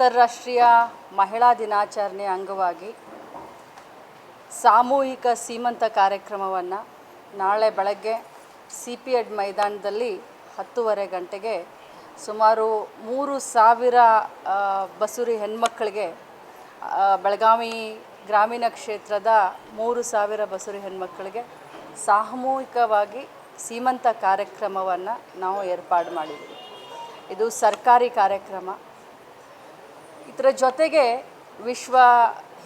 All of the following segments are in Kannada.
ಅಂತಾರಾಷ್ಟ್ರೀಯ ಮಹಿಳಾ ದಿನಾಚರಣೆ ಅಂಗವಾಗಿ ಸಾಮೂಹಿಕ ಸೀಮಂತ ಕಾರ್ಯಕ್ರಮವನ್ನು ನಾಳೆ ಬೆಳಗ್ಗೆ ಸಿ ಪಿ ಎಡ್ ಮೈದಾನದಲ್ಲಿ ಹತ್ತೂವರೆ ಗಂಟೆಗೆ ಸುಮಾರು ಮೂರು ಸಾವಿರ ಬಸುರಿ ಹೆಣ್ಮಕ್ಕಳಿಗೆ ಬೆಳಗಾವಿ ಗ್ರಾಮೀಣ ಕ್ಷೇತ್ರದ ಮೂರು ಸಾವಿರ ಬಸುರಿ ಹೆಣ್ಮಕ್ಕಳಿಗೆ ಸಾಮೂಹಿಕವಾಗಿ ಸೀಮಂತ ಕಾರ್ಯಕ್ರಮವನ್ನು ನಾವು ಏರ್ಪಾಡು ಮಾಡಿದ್ದೀವಿ ಇದು ಸರ್ಕಾರಿ ಕಾರ್ಯಕ್ರಮ. ಇದರ ಜೊತೆಗೆ ವಿಶ್ವ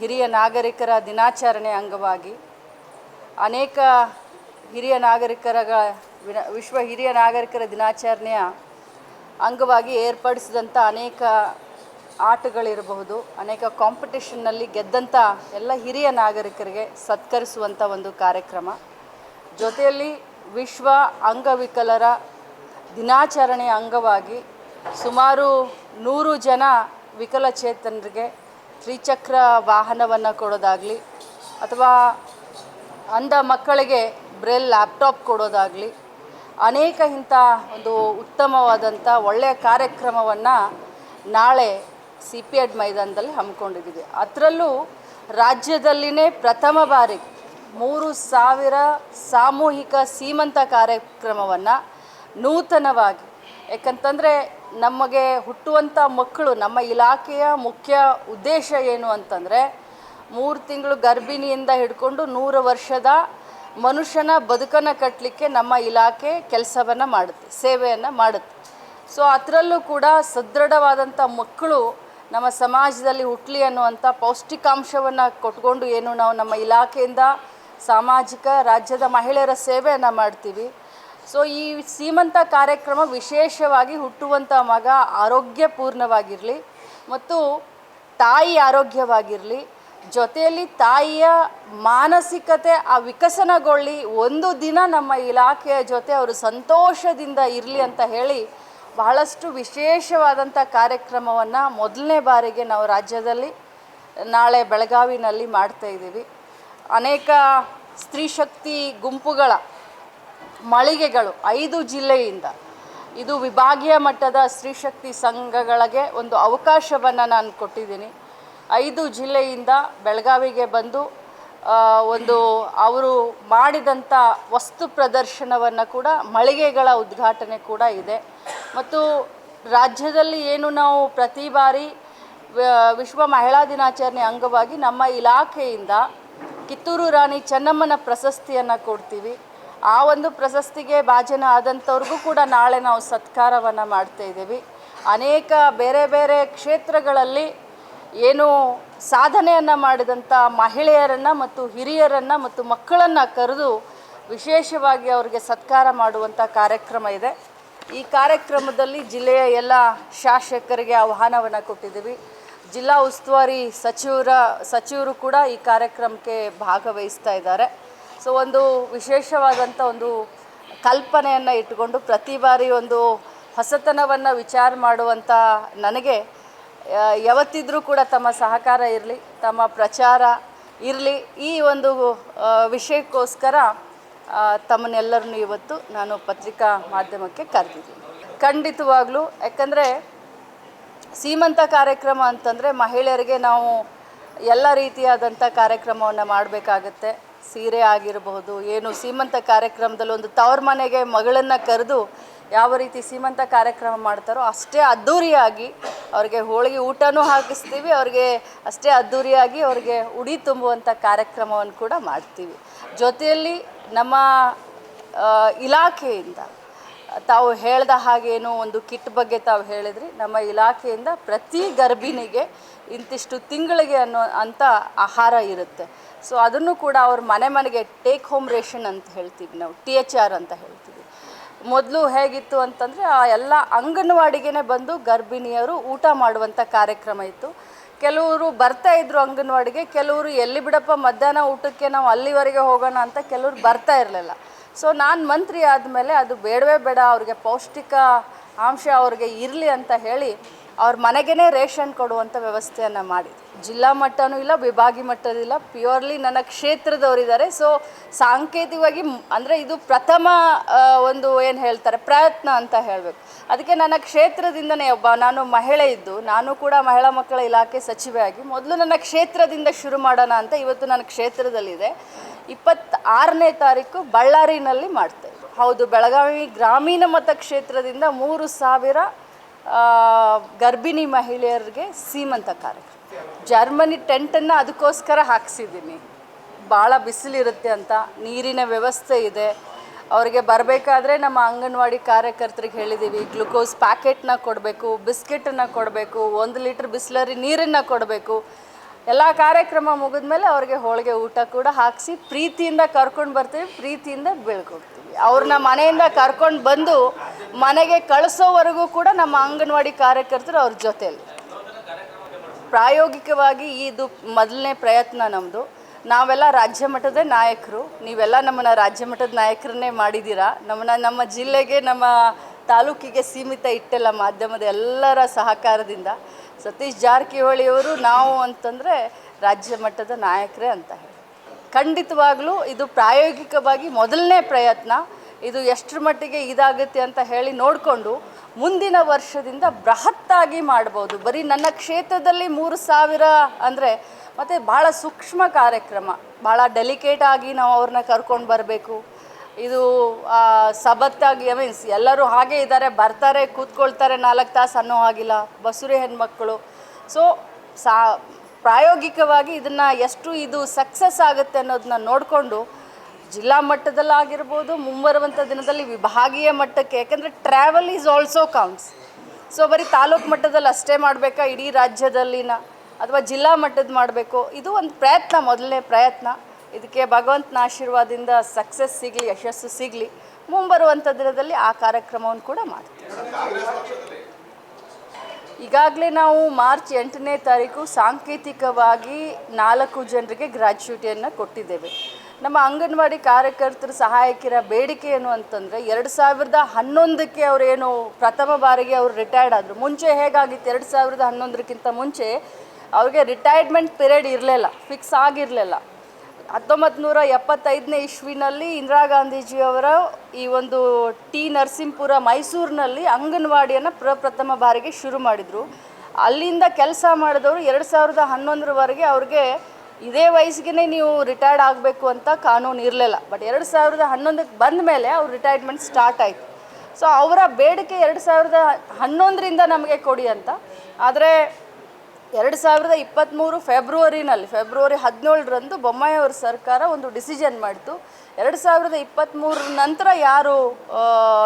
ಹಿರಿಯ ನಾಗರಿಕರ ದಿನಾಚರಣೆ ಅಂಗವಾಗಿ ಅನೇಕ ಹಿರಿಯ ನಾಗರಿಕರ ವಿಶ್ವ ಹಿರಿಯ ನಾಗರಿಕರ ದಿನಾಚರಣೆಯ ಅಂಗವಾಗಿ ಏರ್ಪಡಿಸಿದಂಥ ಅನೇಕ ಆಟಗಳಿರಬಹುದು, ಅನೇಕ ಕಾಂಪಿಟೇಷನ್ನಲ್ಲಿ ಗೆದ್ದಂಥ ಎಲ್ಲ ಹಿರಿಯ ನಾಗರಿಕರಿಗೆ ಸತ್ಕರಿಸುವಂಥ ಒಂದು ಕಾರ್ಯಕ್ರಮ. ಜೊತೆಯಲ್ಲಿ ವಿಶ್ವ ಅಂಗವಿಕಲರ ದಿನಾಚರಣೆಯ ಅಂಗವಾಗಿ ಸುಮಾರು ನೂರು ಜನ ವಿಕಲಚೇತನರಿಗೆ ತ್ರಿಚಕ್ರ ವಾಹನವನ್ನು ಕೊಡೋದಾಗಲಿ ಅಥವಾ ಅಂಧ ಮಕ್ಕಳಿಗೆ ಬ್ರೇಲ್ ಲ್ಯಾಪ್ಟಾಪ್ ಕೊಡೋದಾಗಲಿ ಅನೇಕ ಇಂಥ ಒಂದು ಉತ್ತಮವಾದಂಥ ಒಳ್ಳೆಯ ಕಾರ್ಯಕ್ರಮವನ್ನು ನಾಳೆ ಸಿ ಪಿ ಎಡ್ ಮೈದಾನದಲ್ಲಿ ಹಮ್ಮಿಕೊಂಡಿದ್ದೀವಿ. ಅದರಲ್ಲೂ ರಾಜ್ಯದಲ್ಲಿನೇ ಪ್ರಥಮ ಬಾರಿಗೆ ಮೂರು ಸಾವಿರ ಸಾಮೂಹಿಕ ಸೀಮಂತ ಕಾರ್ಯಕ್ರಮವನ್ನು ನೂತನವಾಗಿ ಯಾಕಂತಂದರೆ ನಮಗೆ ಹುಟ್ಟುವಂಥ ಮಕ್ಕಳು, ನಮ್ಮ ಇಲಾಖೆಯ ಮುಖ್ಯ ಉದ್ದೇಶ ಏನು ಅಂತಂದರೆ, ಮೂರು ತಿಂಗಳು ಗರ್ಭಿಣಿಯಿಂದ ಹಿಡ್ಕೊಂಡು ನೂರು ವರ್ಷದ ಮನುಷ್ಯನ ಬದುಕನ್ನು ಕಟ್ಟಲಿಕ್ಕೆ ನಮ್ಮ ಇಲಾಖೆ ಕೆಲಸವನ್ನು ಮಾಡುತ್ತೆ, ಸೇವೆಯನ್ನು ಮಾಡುತ್ತೆ. ಸೊ ಅದರಲ್ಲೂ ಕೂಡ ಸದೃಢವಾದಂಥ ಮಕ್ಕಳು ನಮ್ಮ ಸಮಾಜದಲ್ಲಿ ಹುಟ್ಟಲಿ ಅನ್ನುವಂಥ ಪೌಷ್ಟಿಕಾಂಶವನ್ನು ಕೊಟ್ಕೊಂಡು ಏನು ನಾವು ನಮ್ಮ ಇಲಾಖೆಯಿಂದ ಸಾಮಾಜಿಕ, ರಾಜ್ಯದ ಮಹಿಳೆಯರ ಸೇವೆಯನ್ನು ಮಾಡ್ತೀವಿ. ಸೊ ಈ ಸೀಮಂತ ಕಾರ್ಯಕ್ರಮ ವಿಶೇಷವಾಗಿ ಹುಟ್ಟುವಂಥ ಮಗ ಆರೋಗ್ಯಪೂರ್ಣವಾಗಿರಲಿ ಮತ್ತು ತಾಯಿ ಆರೋಗ್ಯವಾಗಿರಲಿ, ಜೊತೆಯಲ್ಲಿ ತಾಯಿಯ ಮಾನಸಿಕತೆ ಆ ವಿಕಸನಗೊಳ್ಳಿ, ಒಂದು ದಿನ ನಮ್ಮ ಇಲಾಖೆಯ ಜೊತೆ ಅವರು ಸಂತೋಷದಿಂದ ಇರಲಿ ಅಂತ ಹೇಳಿ ಬಹಳಷ್ಟು ವಿಶೇಷವಾದಂಥ ಕಾರ್ಯಕ್ರಮವನ್ನು ಮೊದಲನೇ ಬಾರಿಗೆ ನಾವು ರಾಜ್ಯದಲ್ಲಿ, ನಾಳೆ ಬೆಳಗಾವಿನಲ್ಲಿ ಮಾಡ್ತಾ ಇದ್ದೀವಿ. ಅನೇಕ ಸ್ತ್ರೀ ಶಕ್ತಿ ಗುಂಪುಗಳ ಮಳಿಗೆಗಳು ಐದು ಜಿಲ್ಲೆಯಿಂದ. ಇದು ವಿಭಾಗೀಯ ಮಟ್ಟದ ಸ್ತ್ರೀಶಕ್ತಿ ಸಂಘಗಳಿಗೆ ಒಂದು ಅವಕಾಶವನ್ನು ನಾನು ಕೊಟ್ಟಿದ್ದೀನಿ. ಐದು ಜಿಲ್ಲೆಯಿಂದ ಬೆಳಗಾವಿಗೆ ಬಂದು ಒಂದು ಅವರು ಮಾಡಿದಂಥ ವಸ್ತು ಪ್ರದರ್ಶನವನ್ನು ಕೂಡ, ಮಳಿಗೆಗಳ ಉದ್ಘಾಟನೆ ಕೂಡ ಇದೆ. ಮತ್ತು ರಾಜ್ಯದಲ್ಲಿ ಏನು ನಾವು ಪ್ರತಿ ಬಾರಿ ವಿಶ್ವ ಮಹಿಳಾ ದಿನಾಚರಣೆ ಅಂಗವಾಗಿ ನಮ್ಮ ಇಲಾಖೆಯಿಂದ ಕಿತ್ತೂರು ರಾಣಿ ಚೆನ್ನಮ್ಮನ ಪ್ರಶಸ್ತಿಯನ್ನು ಕೊಡ್ತೀವಿ. ಆ ಒಂದು ಪ್ರಶಸ್ತಿಗೆ ಭಾಜನ ಆದಂಥವ್ರಿಗೂ ಕೂಡ ನಾಳೆ ನಾವು ಸತ್ಕಾರವನ್ನು ಮಾಡ್ತಾ ಇದ್ದೀವಿ. ಅನೇಕ ಬೇರೆ ಬೇರೆ ಕ್ಷೇತ್ರಗಳಲ್ಲಿ ಏನು ಸಾಧನೆಯನ್ನು ಮಾಡಿದಂಥ ಮಹಿಳೆಯರನ್ನು ಮತ್ತು ಹಿರಿಯರನ್ನು ಮತ್ತು ಮಕ್ಕಳನ್ನು ಕರೆದು ವಿಶೇಷವಾಗಿ ಅವರಿಗೆ ಸತ್ಕಾರ ಮಾಡುವಂಥ ಕಾರ್ಯಕ್ರಮ ಇದೆ. ಈ ಕಾರ್ಯಕ್ರಮದಲ್ಲಿ ಜಿಲ್ಲೆಯ ಎಲ್ಲ ಶಾಸಕರಿಗೆ ಆಹ್ವಾನವನ್ನು ಕೊಟ್ಟಿದ್ದೀವಿ. ಜಿಲ್ಲಾ ಉಸ್ತುವಾರಿ ಸಚಿವರ ಸಚಿವರು ಕೂಡ ಈ ಕಾರ್ಯಕ್ರಮಕ್ಕೆ ಭಾಗವಹಿಸ್ತಾ ಇದ್ದಾರೆ. ಸೊ ಒಂದು ವಿಶೇಷವಾದಂಥ ಒಂದು ಕಲ್ಪನೆಯನ್ನು ಇಟ್ಟುಕೊಂಡು ಪ್ರತಿ ಬಾರಿ ಒಂದು ಹೊಸತನವನ್ನು ವಿಚಾರ ಮಾಡುವಂಥ ನನಗೆ ಯಾವತ್ತಿದ್ರೂ ಕೂಡ ತಮ್ಮ ಸಹಕಾರ ಇರಲಿ, ತಮ್ಮ ಪ್ರಚಾರ ಇರಲಿ, ಈ ಒಂದು ವಿಷಯಕ್ಕೋಸ್ಕರ ತಮ್ಮನ್ನೆಲ್ಲರನ್ನು ಇವತ್ತು ನಾನು ಪತ್ರಿಕಾ ಮಾಧ್ಯಮಕ್ಕೆ ಕರೆದಿದ್ದೀನಿ. ಖಂಡಿತವಾಗ್ಲೂ, ಯಾಕಂದರೆ ಸೀಮಂತ ಕಾರ್ಯಕ್ರಮ ಅಂತಂದರೆ ಮಹಿಳೆಯರಿಗೆ ನಾವು ಎಲ್ಲ ರೀತಿಯಾದಂಥ ಕಾರ್ಯಕ್ರಮವನ್ನು ಮಾಡಬೇಕಾಗತ್ತೆ. ಸೀರೆ ಆಗಿರಬಹುದು, ಏನು ಸೀಮಂತ ಕಾರ್ಯಕ್ರಮದಲ್ಲಿ ಒಂದು ತವ್ರ ಮನೆಗೆ ಮಗಳನ್ನು ಕರೆದು ಯಾವ ರೀತಿ ಸೀಮಂತ ಕಾರ್ಯಕ್ರಮ ಮಾಡ್ತಾರೋ ಅಷ್ಟೇ ಅದ್ಧೂರಿಯಾಗಿ ಅವ್ರಿಗೆ ಹೋಳಿಗೆ ಊಟನೂ ಹಾಕಿಸ್ತೀವಿ, ಅವ್ರಿಗೆ ಅಷ್ಟೇ ಅದ್ಧೂರಿಯಾಗಿ ಅವ್ರಿಗೆ ಉಡಿ ತುಂಬುವಂಥ ಕಾರ್ಯಕ್ರಮವನ್ನು ಕೂಡ ಮಾಡ್ತೀವಿ. ಜೊತೆಯಲ್ಲಿ ನಮ್ಮ ಇಲಾಖೆಯಿಂದ ತಾವು ಹೇಳ್ದ ಹಾಗೇನು ಒಂದು ಕಿಟ್ ಬಗ್ಗೆ ತಾವು ಹೇಳಿದ್ರಿ. ನಮ್ಮ ಇಲಾಖೆಯಿಂದ ಪ್ರತಿ ಗರ್ಭಿಣಿಗೆ ಇಂತಿಷ್ಟು ತಿಂಗಳಿಗೆ ಅನ್ನೋ ಅಂತ ಆಹಾರ ಇರುತ್ತೆ. ಸೊ ಅದನ್ನು ಕೂಡ ಅವ್ರ ಮನೆ ಮನೆಗೆ ಟೇಕ್ ಹೋಮ್ ರೇಷನ್ ಅಂತ ಹೇಳ್ತೀವಿ ನಾವು ಟಿ ಎಚ್ ಆರ್ ಅಂತ ಹೇಳ್ತೀವಿ. ಮೊದಲು ಹೇಗಿತ್ತು ಅಂತಂದರೆ, ಆ ಎಲ್ಲ ಅಂಗನವಾಡಿಗೆ ಬಂದು ಗರ್ಭಿಣಿಯರು ಊಟ ಮಾಡುವಂಥ ಕಾರ್ಯಕ್ರಮ ಇತ್ತು. ಕೆಲವರು ಬರ್ತಾ ಇದ್ರು ಅಂಗನವಾಡಿಗೆ, ಕೆಲವರು ಎಲ್ಲಿ ಬಿಡಪ್ಪ ಮಧ್ಯಾಹ್ನ ಊಟಕ್ಕೆ ನಾವು ಅಲ್ಲಿವರೆಗೆ ಹೋಗೋಣ ಅಂತ ಕೆಲವರು ಬರ್ತಾ ಇರಲಿಲ್ಲ. ಸೊ ನಾನು ಮಂತ್ರಿ ಆದಮೇಲೆ ಅದು ಬೇಡವೇ ಬೇಡ, ಅವ್ರಿಗೆ ಪೌಷ್ಟಿಕ ಅಂಶ ಅವ್ರಿಗೆ ಇರಲಿ ಅಂತ ಹೇಳಿ ಅವ್ರ ಮನೆಗೇ ರೇಷನ್ ಕೊಡುವಂಥ ವ್ಯವಸ್ಥೆಯನ್ನು ಮಾಡಿದ್ವಿ ಜಿಲ್ಲಾ ಮಟ್ಟನೂ ಇಲ್ಲ, ವಿಭಾಗಿ ಮಟ್ಟದಿಲ್ಲ ಪ್ಯೂರ್ಲಿ ನನ್ನ ಕ್ಷೇತ್ರದವರಿದ್ದಾರೆ ಸೊ ಸಾಂಕೇತಿಕವಾಗಿ ಅಂದರೆ ಇದು ಪ್ರಥಮ ಒಂದು ಏನು ಹೇಳ್ತಾರೆ, ಪ್ರಯತ್ನ ಅಂತ ಹೇಳಬೇಕು. ಅದಕ್ಕೆ ನನ್ನ ಕ್ಷೇತ್ರದಿಂದನೇ ಒಬ್ಬ, ನಾನು ಮಹಿಳೆ ಇದ್ದು, ನಾನು ಕೂಡ ಮಹಿಳಾ ಮಕ್ಕಳ ಇಲಾಖೆ ಆಗಿ, ಮೊದಲು ನನ್ನ ಕ್ಷೇತ್ರದಿಂದ ಶುರು ಮಾಡೋಣ ಅಂತ ಇವತ್ತು ನನ್ನ ಕ್ಷೇತ್ರದಲ್ಲಿದೆ. ಇಪ್ಪತ್ತಾರನೇ ತಾರೀಕು ಬಳ್ಳಾರಿನಲ್ಲಿ ಮಾಡ್ತೇವೆ. ಹೌದು, ಬೆಳಗಾವಿ ಗ್ರಾಮೀಣ ಮತಕ್ಷೇತ್ರದಿಂದ ಮೂರು ಸಾವಿರ ಗರ್ಭಿಣಿ ಮಹಿಳೆಯರಿಗೆ ಸೀಮಂತ ಕಾರ್ಯಕ್ರಮ. ಜರ್ಮನಿ ಟೆಂಟನ್ನು ಅದಕ್ಕೋಸ್ಕರ ಹಾಕ್ಸಿದ್ದೀನಿ. ಭಾಳ ಬಿಸಿಲಿರುತ್ತೆ ಅಂತ, ನೀರಿನ ವ್ಯವಸ್ಥೆ ಇದೆ. ಅವರಿಗೆ ಬರಬೇಕಾದ್ರೆ ನಮ್ಮ ಅಂಗನವಾಡಿ ಕಾರ್ಯಕರ್ತರಿಗೆ ಹೇಳಿದ್ದೀವಿ ಗ್ಲುಕೋಸ್ ಪ್ಯಾಕೆಟ್ನ ಕೊಡಬೇಕು, ಬಿಸ್ಕೆಟನ್ನು ಕೊಡಬೇಕು, ಒಂದು ಲೀಟ್ರ್ ಬಿಸ್ಲರಿ ನೀರನ್ನು ಕೊಡಬೇಕು. ಎಲ್ಲ ಕಾರ್ಯಕ್ರಮ ಮುಗಿದ್ಮೇಲೆ ಅವ್ರಿಗೆ ಹೋಳಿಗೆ ಊಟ ಕೂಡ ಹಾಕಿಸಿ ಪ್ರೀತಿಯಿಂದ ಕರ್ಕೊಂಡು ಬರ್ತೀವಿ, ಪ್ರೀತಿಯಿಂದ ಬೆಳ್ಕೊಡ್ತೀವಿ. ಅವ್ರನ್ನ ಮನೆಯಿಂದ ಕರ್ಕೊಂಡು ಬಂದು ಮನೆಗೆ ಕಳಿಸೋವರೆಗೂ ಕೂಡ ನಮ್ಮ ಅಂಗನವಾಡಿ ಕಾರ್ಯಕರ್ತರು ಅವ್ರ ಜೊತೆಯಲ್ಲಿ ಪ್ರಾಯೋಗಿಕವಾಗಿ ಇದು ಮೊದಲನೇ ಪ್ರಯತ್ನ ನಮ್ಮದು ನಾವೆಲ್ಲ ರಾಜ್ಯ ಮಟ್ಟದ ನಾಯಕರು. ನೀವೆಲ್ಲ ನಮ್ಮನ್ನ ರಾಜ್ಯ ಮಟ್ಟದ ನಾಯಕರನ್ನೇ ಮಾಡಿದ್ದೀರಾ ನಮ್ಮನ್ನ ನಮ್ಮ ಜಿಲ್ಲೆಗೆ, ನಮ್ಮ ತಾಲೂಕಿಗೆ ಸೀಮಿತ ಇಟ್ಟೆಲ್ಲ ಮಾಧ್ಯಮದ ಎಲ್ಲರ ಸಹಕಾರದಿಂದ. ಸತೀಶ್ ಜಾರಕಿಹೊಳಿಯವರು ನಾವು ಅಂತಂದರೆ ರಾಜ್ಯ ಮಟ್ಟದ ನಾಯಕರೇ ಅಂತ ಹೇಳಿ. ಖಂಡಿತವಾಗ್ಲೂ ಇದು ಪ್ರಾಯೋಗಿಕವಾಗಿ ಮೊದಲನೇ ಪ್ರಯತ್ನ. ಇದು ಎಷ್ಟರ ಮಟ್ಟಿಗೆ ಇದಾಗುತ್ತೆ ಅಂತ ಹೇಳಿ ನೋಡಿಕೊಂಡು ಮುಂದಿನ ವರ್ಷದಿಂದ ಬೃಹತ್ತಾಗಿ ಮಾಡ್ಬೋದು. ಬರೀ ನನ್ನ ಕ್ಷೇತ್ರದಲ್ಲಿ ಮೂರು ಸಾವಿರ ಅಂದರೆ ಮತ್ತು ಭಾಳ ಸೂಕ್ಷ್ಮ ಕಾರ್ಯಕ್ರಮ. ಭಾಳ ಡೆಲಿಕೇಟಾಗಿ ನಾವು ಅವ್ರನ್ನ ಕರ್ಕೊಂಡು ಬರಬೇಕು. ಇದು ಸಬತ್ತಾಗಿ ಐ ಮೀನ್ಸ್ ಎಲ್ಲರೂ ಹಾಗೆ ಇದ್ದಾರೆ, ಬರ್ತಾರೆ, ಕೂತ್ಕೊಳ್ತಾರೆ ನಾಲ್ಕು ತಾಸು ಅನ್ನೋ ಹಾಗಿಲ್ಲ, ಬಸುರಿ ಹೆಣ್ಮಕ್ಕಳು ಸೊ ಸಾ, ಪ್ರಾಯೋಗಿಕವಾಗಿ ಇದನ್ನು ಎಷ್ಟು ಇದು ಸಕ್ಸಸ್ ಆಗುತ್ತೆ ಅನ್ನೋದನ್ನ ನೋಡಿಕೊಂಡು, ಜಿಲ್ಲಾ ಮಟ್ಟದಲ್ಲಾಗಿರ್ಬೋದು ಮುಂಬರುವಂಥ ದಿನದಲ್ಲಿ ವಿಭಾಗೀಯ ಮಟ್ಟಕ್ಕೆ, ಯಾಕಂದರೆ travel is also counts so ಬರೀ ತಾಲೂಕು ಮಟ್ಟದಲ್ಲಿ ಅಷ್ಟೇ ಮಾಡಬೇಕಾ, ಇಡೀ ರಾಜ್ಯದಲ್ಲಿನ, ಅಥವಾ ಜಿಲ್ಲಾ ಮಟ್ಟದ ಮಾಡಬೇಕು? ಇದು ಒಂದು ಪ್ರಯತ್ನ, ಮೊದಲನೇ ಪ್ರಯತ್ನ. ಇದಕ್ಕೆ ಭಗವಂತನ ಆಶೀರ್ವಾದದಿಂದ ಸಕ್ಸಸ್ ಸಿಗಲಿ, ಯಶಸ್ಸು ಸಿಗಲಿ ಮುಂಬರುವಂಥ ದಿನದಲ್ಲಿ ಆ ಕಾರ್ಯಕ್ರಮವನ್ನು ಕೂಡ ಮಾಡ್ತೀವಿ. ಈಗಾಗಲೇ ನಾವು ಮಾರ್ಚ್ ಎಂಟನೇ ತಾರೀಕು ಸಾಂಕೇತಿಕವಾಗಿ ನಾಲ್ಕು ಜನರಿಗೆ ಗ್ರ್ಯಾಚ್ಯುಟಿಯನ್ನು ಕೊಟ್ಟಿದ್ದೇವೆ. ನಮ್ಮ ಅಂಗನವಾಡಿ ಕಾರ್ಯಕರ್ತರ ಸಹಾಯಕಿಯರ ಬೇಡಿಕೆ ಏನು ಅಂತಂದರೆ, ಎರಡು ಸಾವಿರದ ಹನ್ನೊಂದಕ್ಕೆ ಅವರೇನು ಪ್ರಥಮ ಬಾರಿಗೆ ಅವರು ರಿಟೈರ್ಡ್ ಆದರು. ಮುಂಚೆ ಹೇಗಾಗಿತ್ತು? ಎರಡು ಸಾವಿರದ ಹನ್ನೊಂದಕ್ಕಿಂತ ಮುಂಚೆ ಅವ್ರಿಗೆ ರಿಟೈರ್ಮೆಂಟ್ ಪೀರಿಯಡ್ ಇರಲಿಲ್ಲ ಫಿಕ್ಸ್ ಆಗಿರಲಿಲ್ಲ. ಹತ್ತೊಂಬತ್ತು ನೂರ ಎಪ್ಪತ್ತೈದನೇ ಇಸ್ವಿನಲ್ಲಿ ಇಂದಿರಾ ಗಾಂಧೀಜಿಯವರ ಈ ಒಂದು ಟಿ ನರಸಿಂಹಪುರ ಮೈಸೂರಿನಲ್ಲಿ ಅಂಗನವಾಡಿಯನ್ನು ಪ್ರಪ್ರಥಮ ಬಾರಿಗೆ ಶುರು ಮಾಡಿದರು. ಅಲ್ಲಿಂದ ಕೆಲಸ ಮಾಡಿದವರು ಎರಡು ಸಾವಿರದ ಹನ್ನೊಂದರವರೆಗೆ ಅವ್ರಿಗೆ ಇದೇ ವಯಸ್ಸಿಗೆ ನೀವು ರಿಟೈರ್ಡ್ ಆಗಬೇಕು ಅಂತ ಕಾನೂನು ಇರಲಿಲ್ಲ. ಬಟ್ ಎರಡು ಸಾವಿರದ ಹನ್ನೊಂದಕ್ಕೆ ಬಂದ ಮೇಲೆ ಅವ್ರ ರಿಟೈರ್ಮೆಂಟ್ ಸ್ಟಾರ್ಟ್ ಆಯಿತು. ಸೊ ಅವರ ಬೇಡಿಕೆ ಎರಡು ಸಾವಿರದ ಹನ್ನೊಂದರಿಂದ ನಮಗೆ ಕೊಡಿ ಅಂತ. ಆದರೆ ಎರಡು ಸಾವಿರದ ಇಪ್ಪತ್ತ್ಮೂರು ಫೆಬ್ರವರಿನಲ್ಲಿ, ಫೆಬ್ರವರಿ ಹದಿನೇಳರಂದು ಬೊಮ್ಮಾಯಿ ಅವ್ರ ಸರ್ಕಾರ ಒಂದು ಡಿಸಿಷನ್ ಮಾಡಿತು. ಎರಡು ಸಾವಿರದ ಇಪ್ಪತ್ತ್ಮೂರರ ನಂತರ ಯಾರು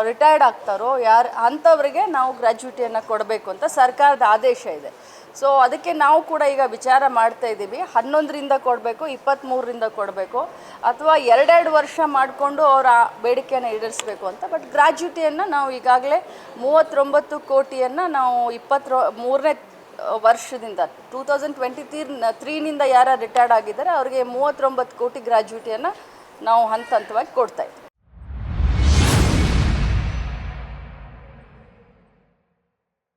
ರಿಟೈರ್ಡ್ ಆಗ್ತಾರೋ, ಯಾರು, ಅಂಥವ್ರಿಗೆ ನಾವು ಗ್ರ್ಯಾಚ್ಯುಟಿಯನ್ನು ಕೊಡಬೇಕು ಅಂತ ಸರ್ಕಾರದ ಆದೇಶ ಇದೆ. ಸೊ ಅದಕ್ಕೆ ನಾವು ಕೂಡ ಈಗ ವಿಚಾರ ಮಾಡ್ತಾ ಇದ್ದೀವಿ. ಹನ್ನೊಂದರಿಂದ ಕೊಡಬೇಕು ಇಪ್ಪತ್ತ್ಮೂರರಿಂದ ಕೊಡಬೇಕು, ಅಥವಾ ಎರಡೆರಡು ವರ್ಷ ಮಾಡಿಕೊಂಡು ಅವರ ಬೇಡಿಕೆಯನ್ನು ಈಡೇರಿಸಬೇಕು ಅಂತ. ಬಟ್ ಗ್ರ್ಯಾಚ್ಯುಟಿಯನ್ನು ನಾವು ಈಗಾಗಲೇ ಮೂವತ್ತೊಂಬತ್ತು ಕೋಟಿಯನ್ನು ನಾವು ಇಪ್ಪತ್ತರ ಮೂರನೇ ವರ್ಷದಿಂದ ಟೂ ತೌಸಂಡ್ ಟ್ವೆಂಟಿ ತ್ರೀ ತ್ರೀನಿಂದ ಯಾರು ರಿಟೈರ್ಡ್ ಆಗಿದ್ದಾರೆ, ಅವರಿಗೆ ಮೂವತ್ತೊಂಬತ್ತು ಕೋಟಿ ಗ್ರ್ಯಾಚ್ಯುಟಿಯನ್ನು ನಾವು ಹಂತ ಹಂತವಾಗಿ ಕೊಡ್ತಾ ಇದ್ದೀವಿ